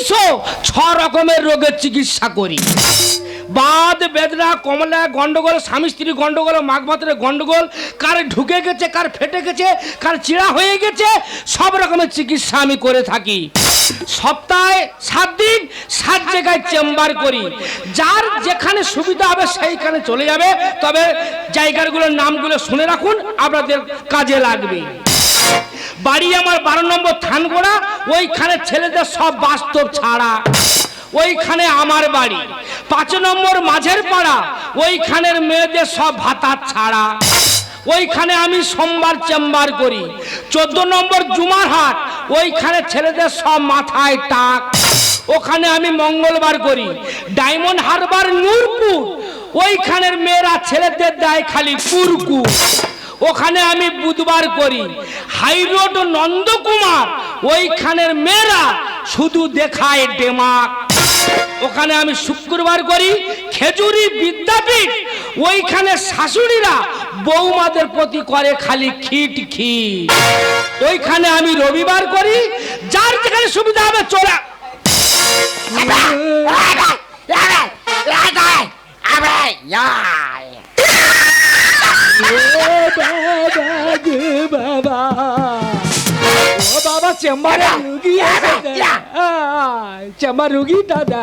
তিনশো ছ রকমের রোগের চিকিৎসা করি। বাদ, বেদনা, কমলা, গন্ডগোল, স্বামী স্ত্রী গন্ডগোল মাঘ ভাতের গন্ডগোল, কার ঢুকে গেছে, কার ফেটে গেছে, কার চিড়া হয়ে গেছে, সব রকমের চিকিৎসা আমি করে থাকি। সপ্তাহে সাত দিন, সাত জায়গায় চেম্বার করি। যার যেখানে সুবিধা হবে সেইখানে চলে যাবে। তবে জায়গাগুলোর নামগুলো শুনে রাখুন, আপনাদের কাজে লাগবে। বাড়ি আমার বারো নম্বর থানগোড়া ওইখানে ছেলেদের সব বাস্তব ছাড়া। ওইখানে আমার বাড়ি। পাঁচ নম্বর মাঝের পাড়া, ওইখানের মেয়েদের সব ভাতা ছাড়া। ওইখানে আমি সোমবার চেম্বার করি। চোদ্দ নম্বর জুমার হাট, ওইখানে ছেলেদের সব মাথায় টাক। ওখানে আমি মঙ্গলবার করি। ডায়মন্ড হারবার নূরপুর, ওইখানের মেয়েরা ছেলেদের দেয় খালি কুরকুর ওখানে আমি বুধবার করি হাই রোড নন্দকুমার ওইখানের মেয়েরা শুধু দেখায় ডেমাক ওখানে আমি শুক্রবার করি খেজুরি বিদ্যাপীঠ ওইখানে শাশুড়িরা বৌমাদের প্রতি করে খালি খিট খিট ওইখানে আমি রবিবার করি যার যেখানে সুবিধা হবে চলে ও বাবা চেম্বারে রুগী আছে চেম্বার রুগী দাদা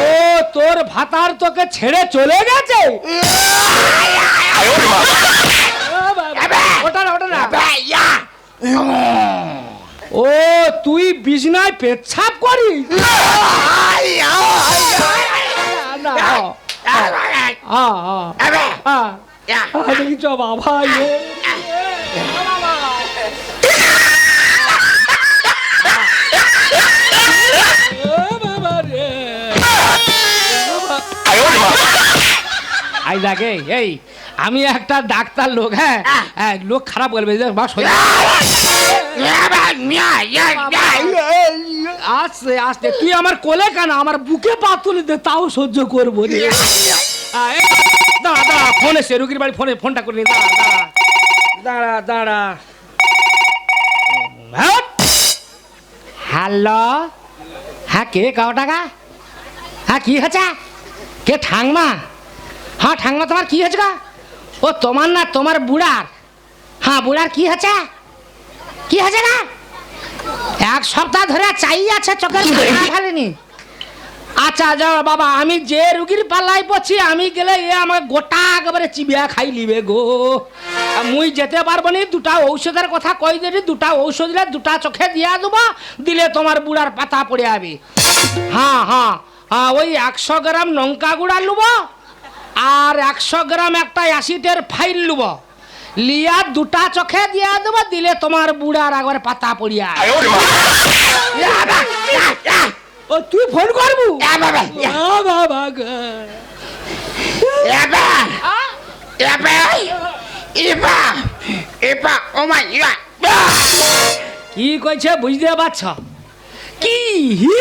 ও তোর ভাতার তোকে ছেড়ে চলে গেছে ও তুই বিছনায় পেচ্ছাপ করিস বাবা ইয়ে। ও বাবা রে। আই দেখে এই আমি একটা ডাক্তার লোক হ্যাঁ? হ্যাঁ, লোক খারাপ বলবে যে বা সোজা আসতে আসতে তুই আমার কোলে কেন, আমার বুকে পা তুলে দে, তাও সহ্য করব দাঁড়া দাঁড়া ফোন এসে রুগীর বাড়ি ফোনে ফোনটা করে নি দাঁড়া দাঁড়া দাঁড়া। দাঁড়া হ্যালো? হ্যাঁ কে, কাও টাকা? হ্যাঁ কি হয়েছে? কে, ঠাংমা? হ্যাঁ ঠাংমা, তোমার কি হয়েছে গা? ও, তোমার না, তোমার বুড়ার। হ্যাঁ বুড়ার কি হয়েছে? কি হয়েছে না এক সপ্তাহ ধরে চাই আছে চোখের ফেলেনি আচ্ছা যাও বাবা আমি যে রুগীর পাল্লাই পড়ছি আমি গেলে এ আমার গোটা একেবারে চিবিয়া খাই লিবে গো। মুই যেতে পারব নি দুটা ঔষধের কথা কই দিলি দুটা ঔষধ দিলে দুটা চোখে দিয়া দেবো দিলে তোমার বুড়ার পাতা পড়ে যাবে। হ্যাঁ হ্যাঁ হ্যাঁ ওই একশো গ্রাম লঙ্কা গুঁড়া লুবো আর একশো গ্রাম একটা অ্যাসিডের ফাইল লুবো। লিয়া দুটা চোখে দিয়া দেব দিলে তোমার বুড়ার আগর পাতা পড়িয়া ও তুই ফোন করবু? কি কইছে বুঝতে পারছ? কি হি?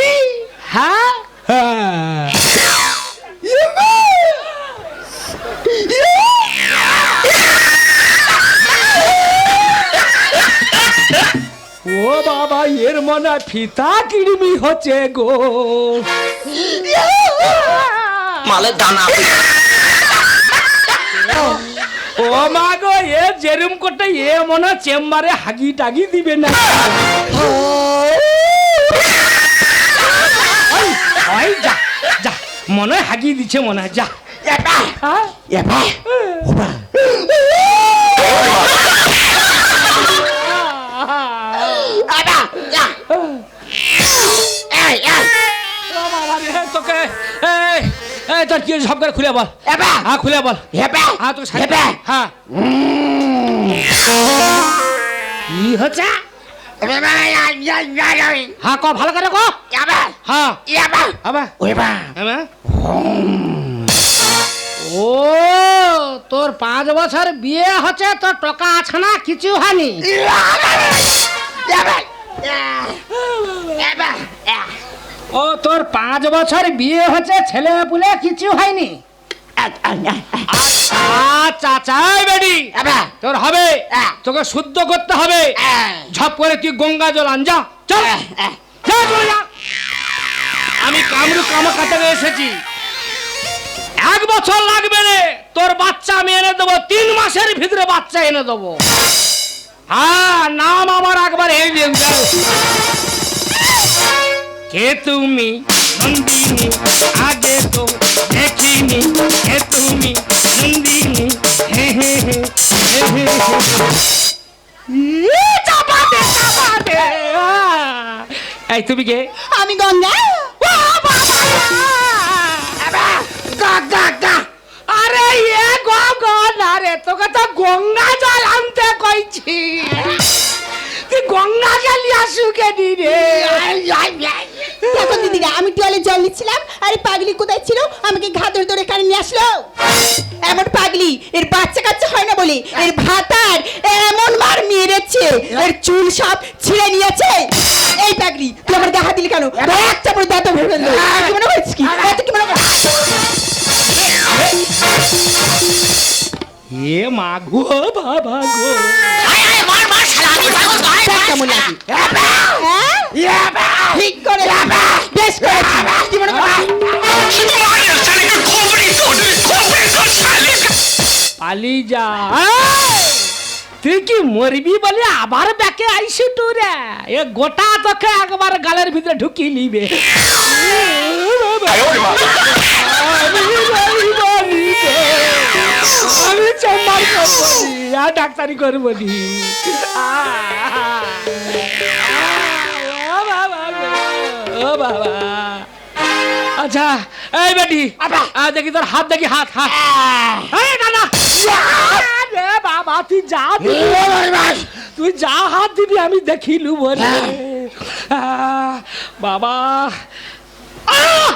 হ্যাঁ। হ্যাঁ ও বাবা এর মনে ফিতা কিড়মি হচ্ছে গো। মালের দানা। ও মা গো এ যেরম করতে এ মনে চেম্বারে হাগি টাগি দিবে না। যা যা মনে হয় হাগি দিচ্ছে মনে হয় যা। হ্যাঁ? ও এই তোর কি সব করে খুলে বল। হ্যাঁ খুলে বল। হ্যাঁ তোকে সাইড হ্যাঁ। কি হচ্ছে? হ্যাঁ ক ভালো করে ক। হ্যাঁ। আবার হ্যাঁ ও তোর পাঁচ বছর বিয়ে হচ্ছে তোর টাকা আছে না? কিছু হয়নি। ও তোর পাঁচ বছর বিয়ে হচ্ছে ছেলে পুলে কিছু হয়নি। আচ্ছা এই বেডি তোর হবে তোকে শুদ্ধ করতে হবে। ঝপ করে তুই গঙ্গা জল আন যা আমি কামরু কামা কাটাতে এসেছি। এক বছর লাগবে রে তোর বাচ্চা আমি এনে দেবো তিন মাসের ভিতরে বাচ্চা এনে দেবো। হ্যাঁ নাম আমার একবার এই দিন। কে তুমি নন্দিনী আগে তো দেখিনি কে তুমি নন্দিনী হে হে হে হে হে হে। ই, চাপা দে, চাপা দে। আহ! এই তুমি কে আমি গঙ্গা ও বাবা! গা, গা, গা। আরে এ গঙ্গা রে তোকে তো গঙ্গা জল আনতে কইছি তুই গঙ্গা জল আসুকে দি রে দেখো দিদিরা আমি টুয়ালে জল নিচ্ছিলাম? আরে পাগলি কোথায় ছিল? আমাকে ঘা ধরে ধরে কানে নিয়ে আসলো। এমন পাগলি এর বাচ্চা কাচ্চা হয় না বলে এর ভাতার এমন মার মেরেছে এর চুল সব ছিঁড়ে নিয়েছে। এই পাগলি তুই আমার দেখা দিলি কেন? এক চাপড়ে দাঁত ভেবে ফেলল। কি মনে হচ্ছে কি? এত কি মনে এ মা গো বাবা গো। আয় আয় মার মার শালা আমি পাগল গায়ে কেমন লাগে হ্যাঁ? ঠিক করে বেশ করে জীবনে পালি যা। তুই কি মরবি বলে আবার ব্যাকে আইসি টুরে এ গোটা তোকে একবার গালের ভিতরে ঢুকি নিবে। আমি চেম্বার করব ডাক্তারি করব ও বাবা। আচ্ছা এই বেটি আ, দেখি তোর হাত দেখি হাত হাত। এই দাদা রে বাবা তুই যা তুই যা হাত দিবি আমি দেখিলু বলে। বাবা। আহ!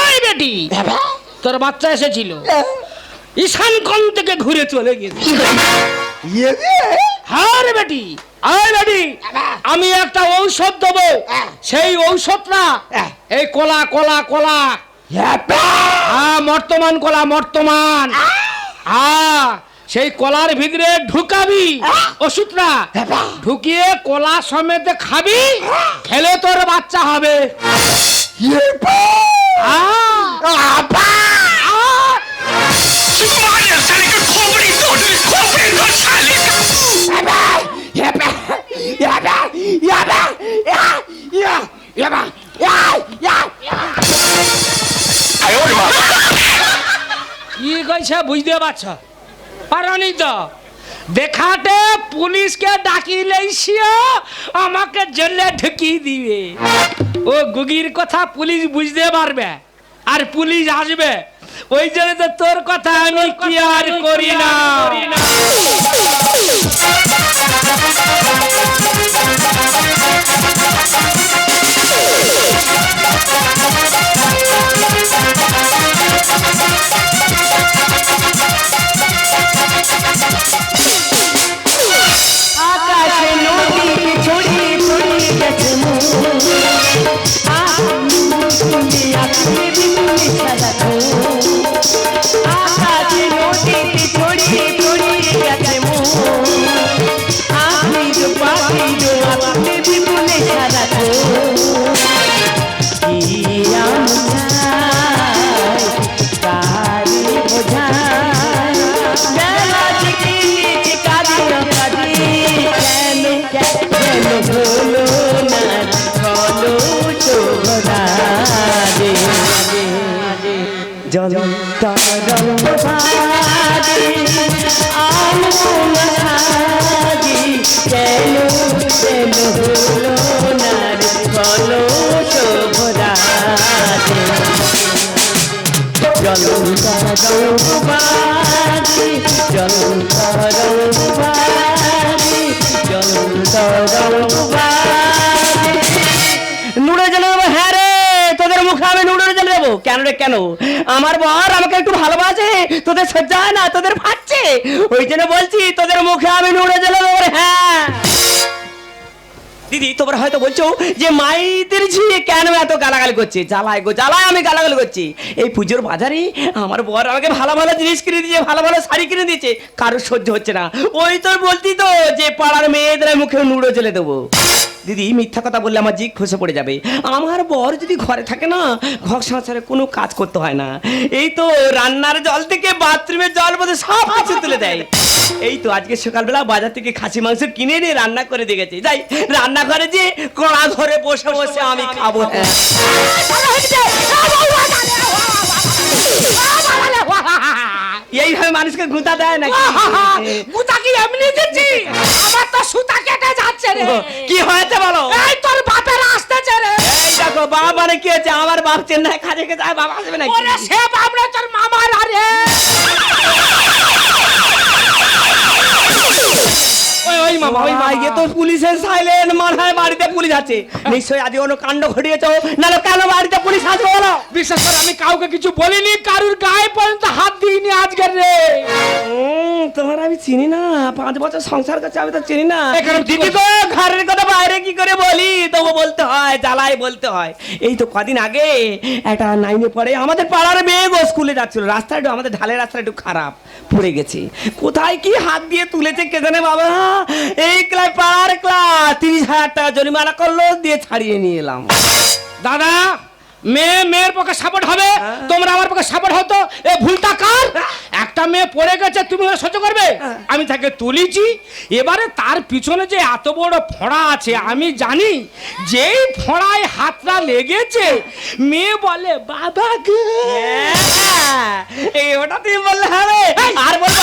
এই বেটি তোর বাচ্চা এসেছিল। ঈশান কোন থেকে ঘুরে চলে গেছে। হ্যাঁ রে। বেটি আয় বেটি আমি একটা ঔষধ দেবো। সেই ঔষধটা এই কলা কলা কলা। হ্যাঁ বর্তমান কলা বর্তমান। হ্যাঁ সেই কলার ভিতরে ঢুকাবি। ওষুধটা ঢুকিয়ে কলা সমেত খাবি। খেলে তোর বাচ্চা হবে। আহ! 妈的，山里跟空不离走，这空不离走，山里。呀吧呀吧呀吧呀呀呀吧呀呀呀！哎呦我的妈！কি কইছে বুঝতে পারছ পারনি তো দেখাতে পুলিশকে ডাকিলেই সিও আমাকে জেলে ঢুকিয়ে দিবে ও গুগির কথা পুলিশ বুঝতে পারবে আর পুলিশ আসবে ওই জন্য তো তোর কথা আমি কি আর করি না। আকাশে নদী ছড়ি ছড়ি গেছে আকাশে কেন? আমার বর আমাকে একটু ভালোবাসে, তোদের হয় না, তোদের ফাটছে। ওই জন্য বলছি, তোদের মুখে আমি নুড়ে জলে হ্যাঁ। দিদি, তোমরা হয়তো বলছো যে মাইদের ঝিয়ে কেন এত গালাগালি করছে? জ্বালায় গো, জ্বালায় আমি গালাগালি করছি। এই পুজোর বাজারে আমার বর আমাকে ভালো ভালো জিনিস কিনে দিয়েছে, ভালো ভালো শাড়ি কিনে দিয়েছে, কারোর সহ্য হচ্ছে না। ওই তোর বলতি তো, যে পাড়ার মেয়েদের মুখে নুড়ো চলে দেবো। দিদি মিথ্যা কথা বললে আমার জিগ খসে পড়ে যাবে। আমার বর যদি ঘরে থাকে না ঘর সংসারে কোনো কাজ করতে হয় না। এই তো রান্নার জল থেকে বাথরুমের জল বোধ সব কিছু তুলে দেয়। এই তো আজকে সকালবেলা বাজার থেকে খাসি মাংস কিনে নিয়ে রান্না করে দিয়ে গেছে যাই রান্নাঘরে যে কড়া ঘরে বসে বসে আমি খাব। হ্যাঁ। এইভাবে মানুষকে গুঁতা দেয় নাকি? গুঁতা কি এমনি দিচ্ছি? আমার তো সুতা কেটে যাচ্ছে রে। কি হয়েছে বলো? এই তোর বাপের আসতেছে রে। এই দেখো বাবা মানে কি হয়েছে? আমার বাপ চেন্নাই কাজে কে যায় বাবা আসবে নাকি? ওরে সে বাপ না তোর মামার আরে। মামা ওই বাবা, মামা তো পুলিশের সাইলেন্ট বাড়িতে পুলিশ আছে। নিশ্চয়ই আজ কোনো কাণ্ড ঘটিয়েছো? নাহলে কেন বাড়িতে পুলিশ আছে বলো? বিশ্বাস করে আমি কাউকে কিছু বলিনি কারুর গায়ে পর্যন্ত হাত দিইনি আজকের রে। তোমার আমি চিনি না। পাঁচ বছর সংসার করছে আমি তো চিনি না। দিদি গো ঘরের কথা বাইরে কি করে বলি? তবু বলতে হয় বলতে হয়। এই তো কদিন আগে একটা নাইনে পড়ে আমাদের পাড়ার মেয়ে গো স্কুলে যাচ্ছিল। রাস্তা একটু আমাদের ঢালের রাস্তা একটু খারাপ পড়ে গেছে। কোথায় কি হাত দিয়ে তুলেছে কে জানে বাবা? এই ক্লাস পাড়ার ক্লাস তিরিশ হাজার টাকা জরিমানা করল দিয়ে ছাড়িয়ে নিয়ে এলাম। দাদা মেয়ে মেয়ের পক্ষে সাপোর্ট হবে। তোমরা আমার পক্ষে সাপোর্ট হতো এ ভুলটা কার? একটা মেয়ে পড়ে গেছে তুমি সহ্য করবে? আমি তাকে তুলেছি। এবারে তার পিছনে যে এত বড় ফোঁড়া আছে আমি জানি যেই ফোঁড়ায় হাতটা লেগেছে মেয়ে বলে বাবা গো! হ্যাঁ, এই ওটা তুমি বললে হবে। আর বলব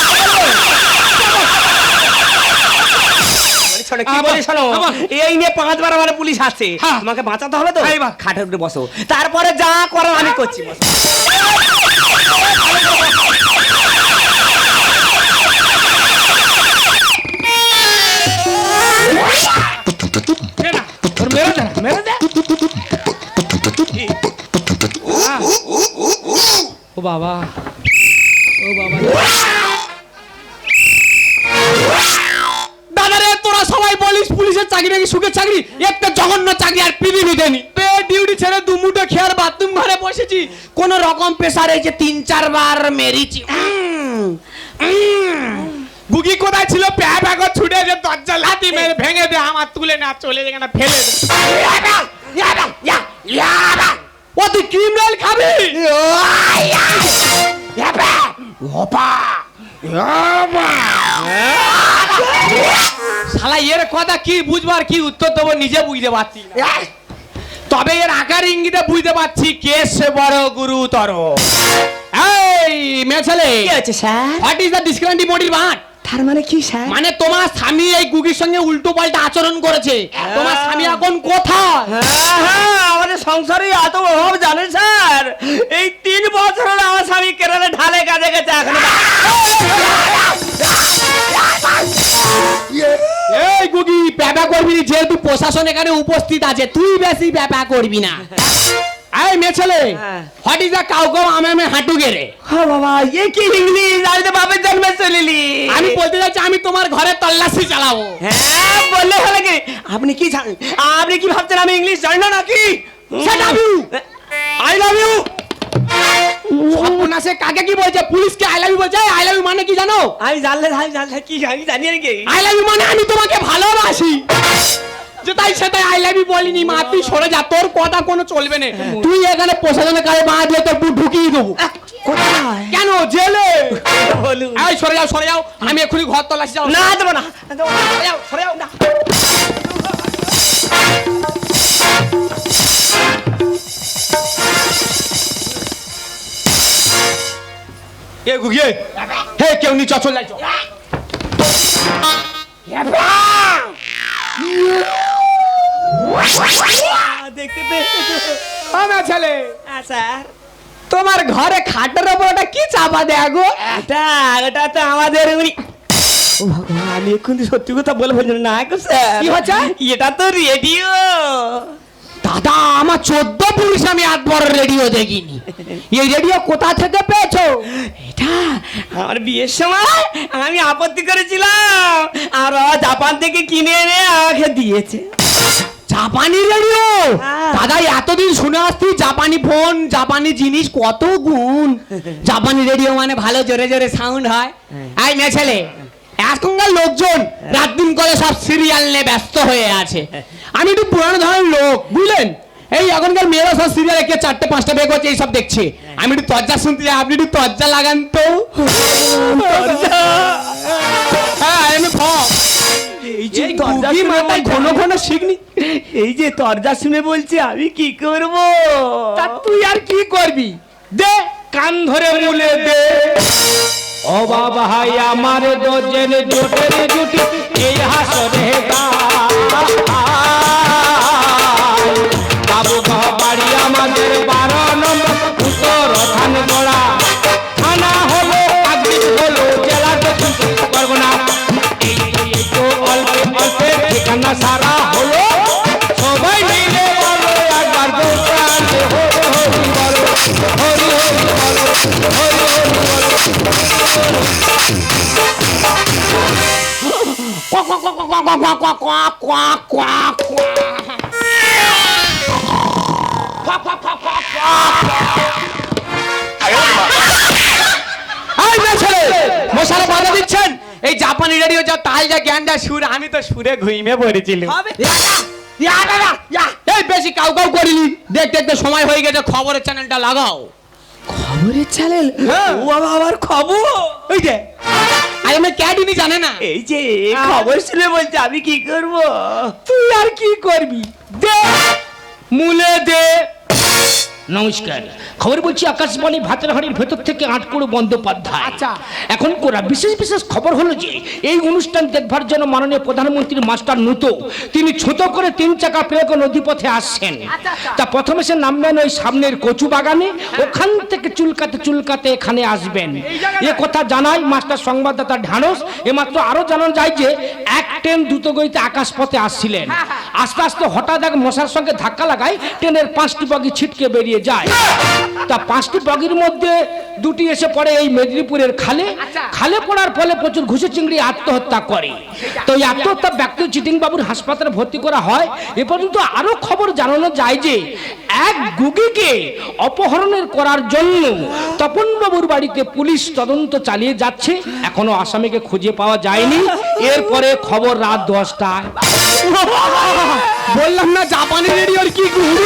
শোনো, কি বলি শোনো? এই নিয়ে পাঁচবার আমার পুলিশ আছে হ্যাঁ। তোমাকে বাঁচাতে হবে তো? এইবার। খাটের উপরে বসো। তারপরে যা করো আমি করছি। ও বাবা। ও বাবা। সবাই বলিস পুলিশের চাকরি নাকি সুখের চাকরি? একটা জঘন্য চাকরি আর পৃথিবীতে নি পে ডিউটি ছেড়ে দু মুঠো খেয়ার বাথরুম ঘরে বসেছি। কোন রকম প্রেসারে যে তিন চারবার মেরেছি। গুগি কোথায় ছিল? প্যা প্যা করে ছুটে যে দরজা লাতি মেরে ভেঙে দে আমার তুলে না চলে যেখানে ফেলে দে ও তুই ক্রিমিনাল খাবি? শালা এর কথা কি বুঝবার কি উত্তর দেবো নিজে বুঝতে পারছি তবে এর আকার ইঙ্গিতে বুঝতে পারছি কে সে বড় গুরুতর। এই মেয়ে কি হয়েছে স্যার? হোয়াট ইজ দ্য ডিসক্রান্টি বডির বাট তার মানে কি স্যার? মানে তোমার স্বামী এই গুগির সঙ্গে উল্টো পাল্টা আচরণ করেছে। তোমার স্বামী এখন কোথায়? হ্যাঁ হ্যাঁ আমাদের সংসারে এত অভাব জানেন স্যার? এই তিন বছর আমার স্বামী কেরালে ঢালে করবি যেহেতু প্রশাসন এখানে উপস্থিত আছে তুই বেশি প্যাপা করবি না। এই হ্যাঁ। What is the cow cow আমে আমে হাঁটু গেরে হ্যাঁ বাবা এ কি ইংলিশ আমি তো জন্মে চলিলি আমি বলতে চাইছি আমি তোমার ঘরে তল্লাশি চালাবো। হ্যাঁ বললে হবে কি? আপনি কি জানেন আপনি কি ভাবছেন আমি ইংলিশ জানি না নাকি! আই লাভ ইউ সর্বনাশে কাকে কি বলছে? পুলিশকে আই লাভ ইউ বলছে? আই লাভ ইউ মানে কি জানো? আমি জানলে আমি জানলে কি আমি জানি নাকি? আই লাভ ইউ মানে আমি তোমাকে ভালোবাসি। যে তাই সেটাই আই লাভ ইউ বলিনি মা তুই সরে যা তোর কথা কোনো চলবে না। তুই এখানে প্রশাসনের কাছে মা দিয়ে তোর বুট ঢুকিয়ে দেবো। কোথায়? কেন জেলে? এই সরে যাও সরে যাও আমি এক্ষুনি ঘর তল্লাশি যাও। না দেবো না, সরে যাও, সরে যাও না। এ হে কেউ নি চল যাই দেখতে আমার ছেলে। স্যার। তোমার ঘরে খাটের ওপর ওটা কি চাপা দেয় গো? এটা এটা তো আমাদের উনি আমি এখন সত্যি কথা বলে ফেলছি না কি হচ্ছে? এটা তো রেডিও। দাদা আমার চোদ্দ পুলিশ আমি আট বড় রেডিও দেখিনি। এই রেডিও কোথা থেকে পেয়েছ? এটা আমার বিয়ের সময় আমি আপত্তি করেছিলাম। আর জাপান থেকে কিনে এনে আমাকে দিয়েছে। জাপানি রেডিও? হ্যাঁ। দাদা এতদিন শুনে আসছি জাপানি ফোন জাপানি জিনিস কত গুণ। জাপানি রেডিও মানে ভালো জোরে জোরে সাউন্ড হয়। আই মেয়ে ছেলে এখনকার লোকজন রাত দিন করে সব সিরিয়াল নিয়ে ব্যস্ত হয়ে আছে। আমি একটু পুরানো ধরনের লোক বুঝলেন? এই এখনকার মেয়েরা সব সিরিয়াল একে চারটে পাঁচটা বের করছে এইসব দেখছে। আমি একটু তজ্জা শুনতে যাই আপনি একটু তজ্জা লাগান তো। হ্যাঁ আমি এই যে শুনে মাথায় ঘন ঘন শিখনি এই যে দরজা শুনে বলছে আমি কি করব? তা তুই আর কি করবি? দে কান ধরে মুলে দে। ও বাবা আমার দোজেন জোটের জুটি। এই এই মেয়ে ছেলে মশালা বাধা দিচ্ছেন? এই জাপানি রেডিও যা তাল যা জ্ঞান যা সুর আমি তো সুরে ঘুইমে পড়েছিলাম। হবে। এই বেশি কাউ কাউ করিনি। দেখতে দেখতে সময় হয়ে গেছে খবরের চ্যানেলটা লাগাও। খবরের চ্যানেল ও বাবা আবার খবর? ওই যে আই আমি ক্যাডিনি জানে না। এই যে খবর শুনে বলছে আমি কি করব? তুই আর কি করবি? দে মুলে দে। নমস্কার। খবর বলছি আকাশবাণী ভাতের হাড়ির ভেতর থেকে আটকুড়ো বন্দ্যোপাধ্যায়। আচ্ছা। এখন করা বিশেষ বিশেষ খবর হলো যে এই অনুষ্ঠান দেখবার জন্য মাননীয় প্রধানমন্ত্রী মাস্টার নুতো তিনি ছোট করে তিন চাকা পেয়ে নদীপথে আসছেন। তা প্রথমে সে নামবেন ওই সামনের কচু বাগানে ওখান থেকে চুলকাতে চুলকাতে এখানে আসবেন। এ কথা জানাই মাস্টার সংবাদদাতা ঢানস। এমাত্র আরও জানানো যায় যে এক ট্রেন দ্রুতগতিতে আকাশপথে আসছিলেন। আস্তে আস্তে হঠাৎ এক মশার সঙ্গে ধাক্কা লাগায় ট্রেনের পাঁচটি বগি ছিটকে বেরিয়ে যায়। তা পাঁচটি বগির মধ্যে দুটি এসে পড়ে এই মেদিনীপুরের খালে। খালে পড়ার ফলে প্রচুর ঘুষে চিংড়ি আত্মহত্যা করে। তো এই আত্মহত্যা ব্যক্তি চিটিং বাবুর হাসপাতালে ভর্তি করা হয়। এ পর্যন্ত আরও খবর জানানো যায় যে এক গুগিকে অপহরণের করার জন্য তপনবাবুর বাড়িতে পুলিশ তদন্ত চালিয়ে যাচ্ছে। এখনও আসামিকে খুঁজে পাওয়া যায়নি। এরপরে খবর রাত দশটায়। বললাম না জাপানি রেডিওর কি গুরু?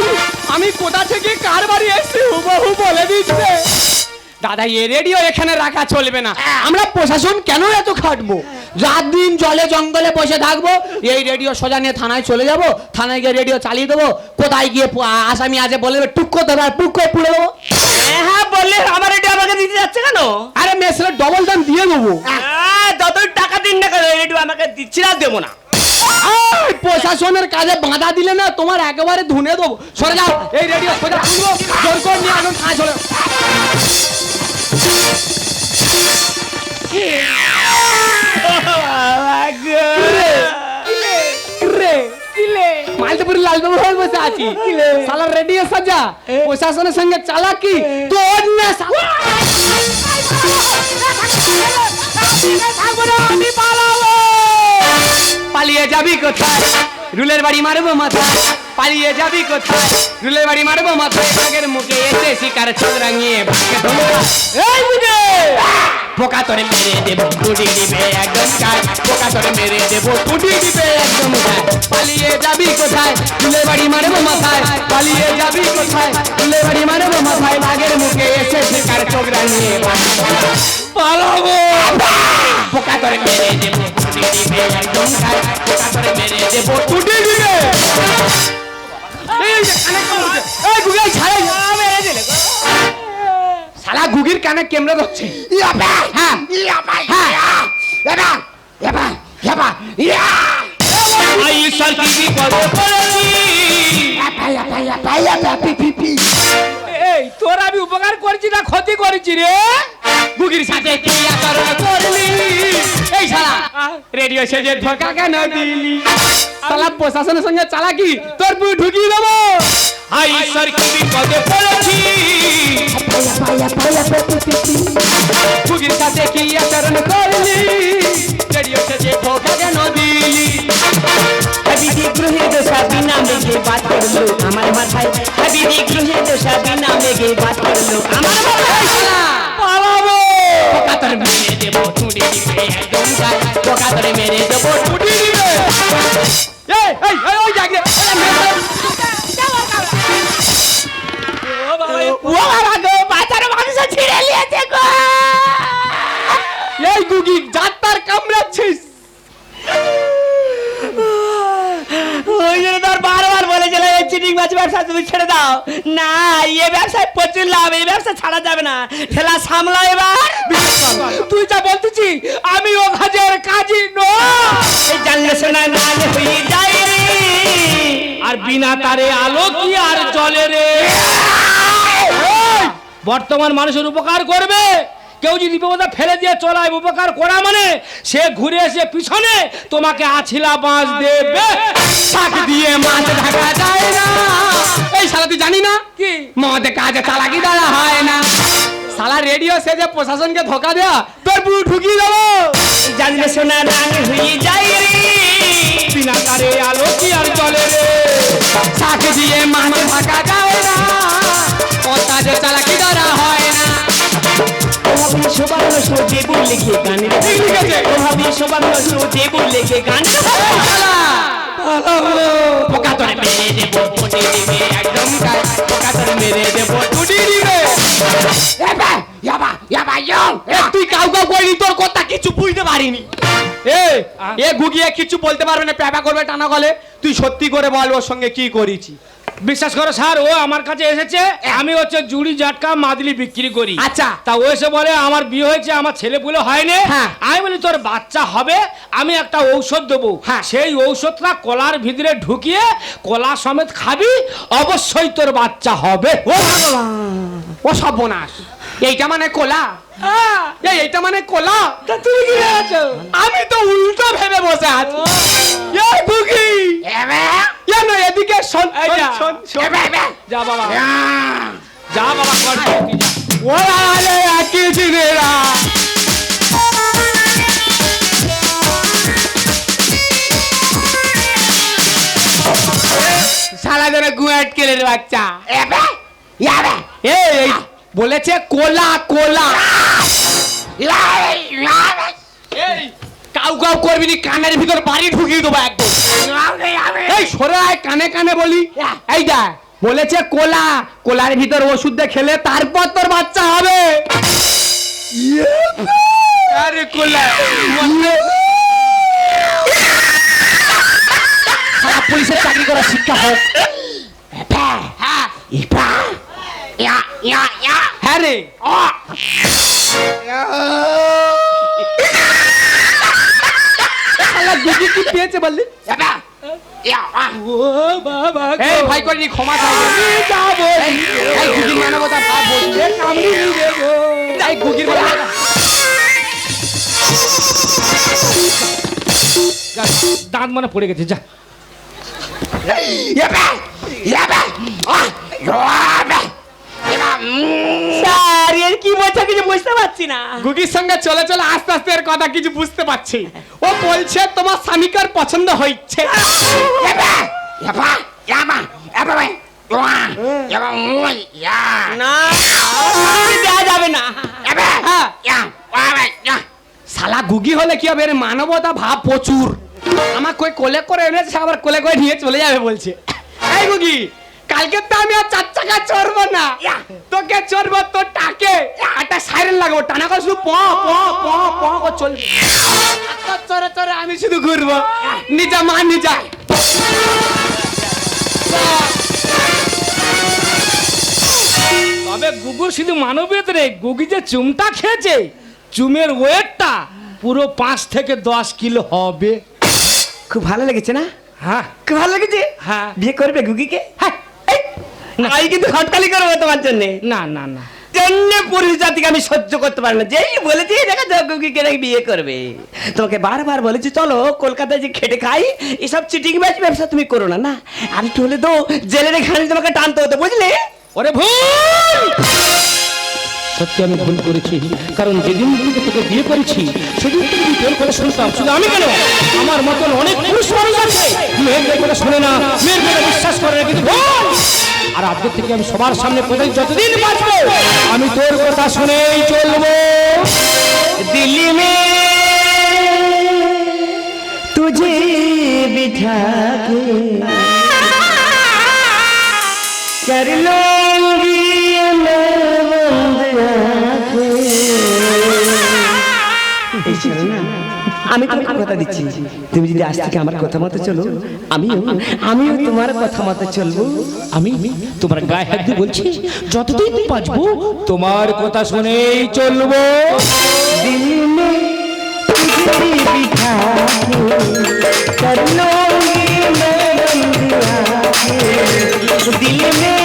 আমি কোথা থেকে কার বাড়ি এসেছি হুবহু বলে দিচ্ছে। দাদা এ রেডিও এখানে রাখা চলবে না। আমরা প্রশাসন কেন এত খাটবো? রাত দিন জলে জঙ্গলে বসে থাকব এই রেডিও সোজা নিয়ে থানায় চলে যাব থানায় গিয়ে রেডিও চালিয়ে দেবো কোথায় গিয়ে আসামি আছে বলে দেবে টুক করে দেবে আর টুক করে পুড়ে দেবো। হ্যাঁ হ্যাঁ বললে আমার এটা আমাকে দিতে যাচ্ছে কেন? আরে মেসেলে ডবল দাম দিয়ে দেবো। আহ, যত টাকা দিন না কেন একটু আমাকে দিচ্ছি না দেবো না। প্রশাসনের কাজে বাধা দিলে না তোমার একেবারে ধুনে দেবো সরে যাও এই রেডিও সোজা তুলবো জোর করে নিয়ে এখন কাজ হলো মালদাপুরি লালবাবু হয়ে বসে আছি সালা রেডিও সাজা প্রশাসনের সঙ্গে চালাকি তো অন্য সালা আমি পালাবো পালিয়ে যাবি কোথায়? রুলের বাড়ি মারবো মাথায়। পালিয়ে যাবি কোথায়? রুলের বাড়ি মারবো মাথায়। আগের মুখে এসে শিকার চোখ রাঙিয়ে ভাগ্যে ধোকা এই বুঝে! পোকা তোরে মেরে দেবো টুটি দিবে একদম কাজ পোকা তোরে মেরে দেবো টুটি দিবে একদম কাজ পালিয়ে যাবি কোথায়? রুলের বাড়ি মারবো মাথায়। পালিয়ে যাবি কোথায়? রুলের বাড়ি মারবো মাথায়। আগের মুখে এসে শিকার ভাগ্যে ধোকা। পালাবো! পোকা তোরে মেরে দেবো দিবে একদম কাজ পোকা তোরে মেরে দেবো টুটি দিবে এই কানে কামড়ছে। এই গুগল ছাড়ে মেরে দিলে। শালা গুগির কানে কেমড়ে ধরছে হ্যাঁ আই ঈশ্বর কি বিপদে পড়েছি এই তোর আমি উপকার করছি না ক্ষতি করেছি রে? গুগির সাথে করলি। এই শালা রেডিও সেজে ধোকা কেন দিলি? শালা প্রশাসনের সঙ্গে চালাকি তোর পুরো ঢুকিয়ে দেবো। আই ঈশ্বর কি বিপদে পড়েছি? গুগির সাথে কি আচরণ করলি। রেডিও সেজে ধোকা কেন দিলি? হাবিদি গ্রহে দোষা বিনা মেঘে বাদ করল আমার মাথায় হাবিদি গ্রহে দোষা বিনা মেঘে বাদ করল আমার মাথায় পালাবো পোকাতর মেরে দেবো ছুটি দিবে একদম গায় পোকাতর মেরে দেবো ছুটি দিবে এই এই এই ওই জাগে ও বাবা গো বাজারে মানুষ ছিড়ে নিয়েছে গো এই গুগি ব্যবসা তুমি ছেড়ে দাও। না এই ব্যবসায় প্রচুর লাভ এই ব্যবসা ছাড়া যাবে না। ঠেলা সামলা এবার। তুই যা বলতেছি আমি ও কাজের কাজই নয় এই জানলে শোনা নাল হয়ে যায় রে। আর বিনা তারে আলো কি আর জলে রে? বর্তমান মানুষের উপকার করবে। কেউ যদি বিপদে ফেলে দিয়ে চলায় উপকার করা মানে সে ঘুরে এসে পিছনে তোমাকে আছিলা বাঁশ দেবে। শাক দিয়ে মাছ ঢাকা যায় না। এই শালা তুই জানি না? কি? মদে কাজে চালাকি দ্বারা হয় না। শালা রেডিও সে যে প্রশাসনকে ধোকা দেয়া তোর পুরো ঢুকিয়ে দেবো। জানলে শোনা নাল হয়ে যায় রে। বিনা তারে আলো কি আর জলে রে? শাক দিয়ে মাছ ঢাকা যায় না। কথা যে চালাকি দ্বারা হয় না। কে গান। ঠিক কে গান। পোকা তোরে মেরে দেবো পটে দিবে একদম গায়ে। পোকা তোরে মেরে দেবো টুটি দিবে। এ, তুই কাউ কাউ কইনি তোর কথা কিছু বুঝতে পারিনি। এ এ গুগিয়ে কিছু বলতে পারবে না প্যাপা করবে টানা গলে। তুই সত্যি করে বল ওর সঙ্গে কি করেছি। বিশ্বাস করো স্যার ও আমার কাছে এসেছে আমি হচ্ছে জুড়ি জাটকা মাদলি বিক্রি করি। আচ্ছা। তা ও এসে বলে আমার বিয়ে হয়েছে আমার ছেলে পুলে হয়নি। হ্যাঁ। আমি বলি তোর বাচ্চা হবে আমি একটা ঔষধ দেবো। হ্যাঁ। সেই ঔষধটা কলার ভিতরে ঢুকিয়ে কলা সমেত খাবি অবশ্যই তোর বাচ্চা হবে। ও ও সর্বনাশ। এইটা মানে কোলা? এই এইটা মানে কোলা? তুমি কি আমি তো উল্টো ভেবে বসে আছি। শোন শোন শোন যা বাবা। যা। বাবা কর। একই জিনেরা সারা ধরে গুয়াট কেলের বাচ্চা। এই বলেছে কোলা কোলা। এই কাউ কাউ করবি নি কানের ভিতর বাড়ি ঢুকিয়ে দেবো একদম। এই সরে আয় কানে কানে বলি। এই দা বলেছে কোলা। কোলার ভিতর ওষুধ দিয়ে খেলে তারপর তোর বাচ্চা হবে। আরে কোলা সারা পুলিশের চাকরি করা শিক্ষা হোক। হ্যাঁ রে। কি পেয়েছে বললি? এই ভাই করিনি ক্ষমা চাইবে এই গুজির মানবতা ভাব বলছি এই গুজির মানবতা যা, দাঁত মানে পড়ে গেছে যা। স্যার এর কি বলছে কিছু বুঝতে পারছি না। গুগির সঙ্গে চলে চলে আস্তে আস্তে এর কথা কিছু বুঝতে পারছি। ও বলছে তোমার স্বামীকার পছন্দ হচ্ছে না আমাকে যাবে না। হ্যাঁ। শালা গুগি হলে কি হবে এর মানবতা ভাব প্রচুর। আমার কই কোলে করে এনেছে আবার কোলে করে নিয়ে চলে যাবে বলছে। এই গুগি কালকে তো আমি আর চার চাকা চড়বো না। তোকে চড়বো তোর টাকে। একটা সাইরেন লাগাবো টানা করে শুধু প প প প করে চলবে। চড়ে চড়ে আমি শুধু ঘুরবো। নিজা মা নিজা। তবে গুগু শুধু মানবীয়ত রে গুগি যে চুমটা খেয়েছে চুমের ওয়েটটা পুরো পাঁচ থেকে দশ কিলো হবে। খুব ভালো লেগেছে না? হ্যাঁ। খুব ভালো লেগেছে? হ্যাঁ। বিয়ে করবে গুগিকে? হ্যাঁ। আমি কিন্তু হটকালি করব তোমার জন্য। না না না। জন্য পুরুষ জাতিকে আমি সহ্য করতে পারি না। যেই বলেছি দেখা গুগিকে নাকি বিয়ে করবে। তোমাকে বারবার বলেছি চলো কলকাতায় যে খেটে খাই এসব চিটিং ব্যাচ ব্যবসা তুমি করো না না। আর একটু হলে তো জেলের এখানে তোমাকে টানতে হতো বুঝলে? ওরে ভুল! সত্যি আমি ভুল করেছি কারণ যেদিন থেকে তোকে বিয়ে করেছি সেদিন থেকে তোর কথা শুনতাম। শুধু আমি কেন? আমার মতন অনেক পুরুষ মানুষ আছে। মেয়েদের কথা শোনে না মেয়ের কথা বিশ্বাস করে না কিন্তু ভুল। আর আজকের থেকে আমি সবার সামনে কোথায় যতদিন বাঁচবো আমি তোর কথা শুনেই চলবো दिल्ली में तुझे भी बिठा के कर लूंगी আমি তোমাকে কথা দিচ্ছি। তুমি যদি আজ থেকে আমার কথা মতো চলো, আমিও আমিও তোমার কথা মতো চলবো। আমি তোমার গায়ে হাত দিয়ে বলছি, যতদিন বাঁচবো, তোমার কথা শুনেই চলবো। দিনে তুমি